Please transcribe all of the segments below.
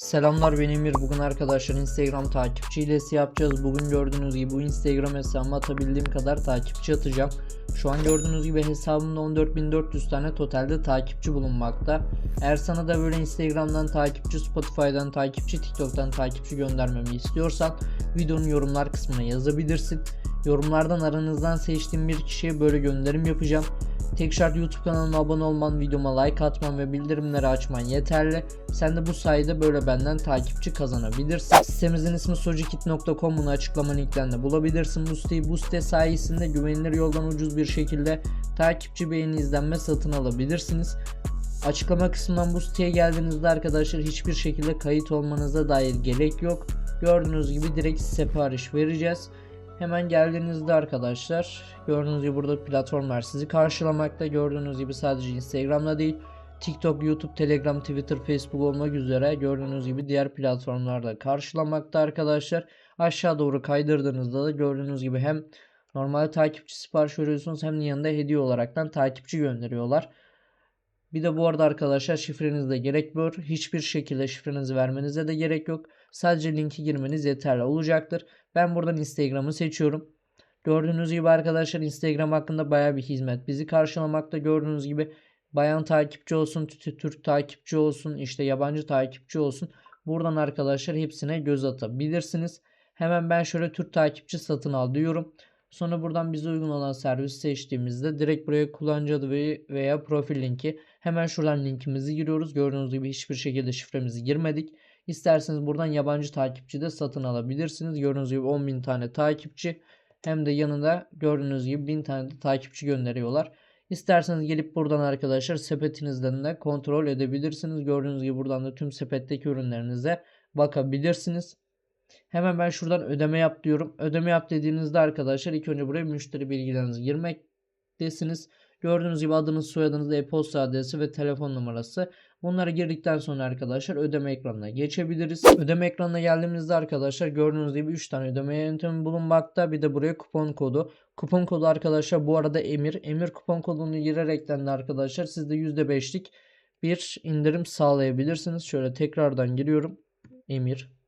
Selamlar ben Emir. Bugün arkadaşlar Instagram takipçi hilesi yapacağız. Bugün gördüğünüz gibi bu Instagram hesabıma atabildiğim kadar takipçi atacağım. Şu an gördüğünüz gibi hesabımda 14.400 tane totalde takipçi bulunmakta. Eğer sana da böyle Instagram'dan takipçi, Spotify'dan takipçi, TikTok'tan takipçi göndermemi istiyorsan videonun yorumlar kısmına yazabilirsin. Yorumlardan aranızdan seçtiğim bir kişiye böyle gönderim yapacağım. Tek şart YouTube kanalıma abone olman, videoma like atman ve bildirimleri açman yeterli. Sen de bu sayede böyle benden takipçi kazanabilirsin. Sitemizin ismi sojikit.com bunu açıklama linklerinde bulabilirsin. Bu siteyi bu site sayesinde güvenilir yoldan ucuz bir şekilde takipçi beğeni izlenme satın alabilirsiniz. Açıklama kısmından bu siteye geldiğinizde arkadaşlar hiçbir şekilde kayıt olmanıza dair gerek yok. Gördüğünüz gibi direkt sipariş vereceğiz. Hemen geldiğinizde arkadaşlar gördüğünüz gibi burada platformlar sizi karşılamakta. Gördüğünüz gibi sadece Instagram'da değil TikTok, YouTube, Telegram, Twitter, Facebook olmak üzere gördüğünüz gibi diğer platformlarda karşılamakta arkadaşlar. Aşağı doğru kaydırdığınızda da gördüğünüz gibi hem normal takipçi sipariş veriyorsunuz hem de yanında hediye olaraktan takipçi gönderiyorlar. Bir de bu arada arkadaşlar şifreniz de gerekmiyor. Hiçbir şekilde şifrenizi vermenize de gerek yok. Sadece linki girmeniz yeterli olacaktır. Ben buradan Instagram'ı seçiyorum. Gördüğünüz gibi arkadaşlar Instagram hakkında baya bir hizmet bizi karşılamakta. Gördüğünüz gibi bayan takipçi olsun, Tü- Türk takipçi olsun, işte yabancı takipçi olsun. Buradan arkadaşlar hepsine göz atabilirsiniz. Hemen ben şöyle Türk takipçi satın al diyorum. Sonra buradan bize uygun olan servis seçtiğimizde direkt buraya kullanıcı adı ve- veya profil linki. Hemen şuradan linkimizi giriyoruz. Gördüğünüz gibi hiçbir şekilde şifremizi girmedik. İsterseniz buradan yabancı takipçi de satın alabilirsiniz. Gördüğünüz gibi 10.000 tane takipçi hem de yanında gördüğünüz gibi 1000 tane de takipçi gönderiyorlar. İsterseniz gelip buradan arkadaşlar sepetinizden de kontrol edebilirsiniz. Gördüğünüz gibi buradan da tüm sepetteki ürünlerinize bakabilirsiniz. Hemen ben şuradan ödeme yap diyorum. Ödeme yap dediğinizde arkadaşlar ilk önce buraya müşteri bilgilerinizi girmektesiniz. Gördüğünüz gibi adınız, soyadınız, e-posta adresi ve telefon numarası. Bunları girdikten sonra arkadaşlar ödeme ekranına geçebiliriz. Ödeme ekranına geldiğimizde arkadaşlar gördüğünüz gibi 3 tane ödeme yöntemi bulunmakta. Bir de buraya kupon kodu. Kupon kodu arkadaşlar bu arada Emir. Emir kupon kodunu girerekten de arkadaşlar siz de %5'lik bir indirim sağlayabilirsiniz. Şöyle tekrardan giriyorum. Emir.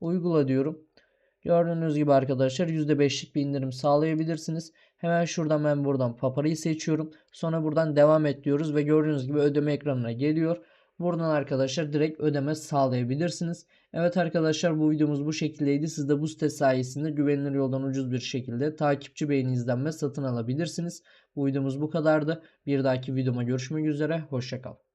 Uygula diyorum. Gördüğünüz gibi arkadaşlar %5'lik bir indirim sağlayabilirsiniz. Hemen şuradan ben buradan paparayı seçiyorum. Sonra buradan devam et diyoruz ve gördüğünüz gibi ödeme ekranına geliyor. Buradan arkadaşlar direkt ödeme sağlayabilirsiniz. Evet arkadaşlar bu videomuz bu şekildeydi. Siz de bu site sayesinde güvenilir yoldan ucuz bir şekilde takipçi beğeni izlenme satın alabilirsiniz. Bu videomuz bu kadardı. Bir dahaki videoma görüşmek üzere. Hoşçakal.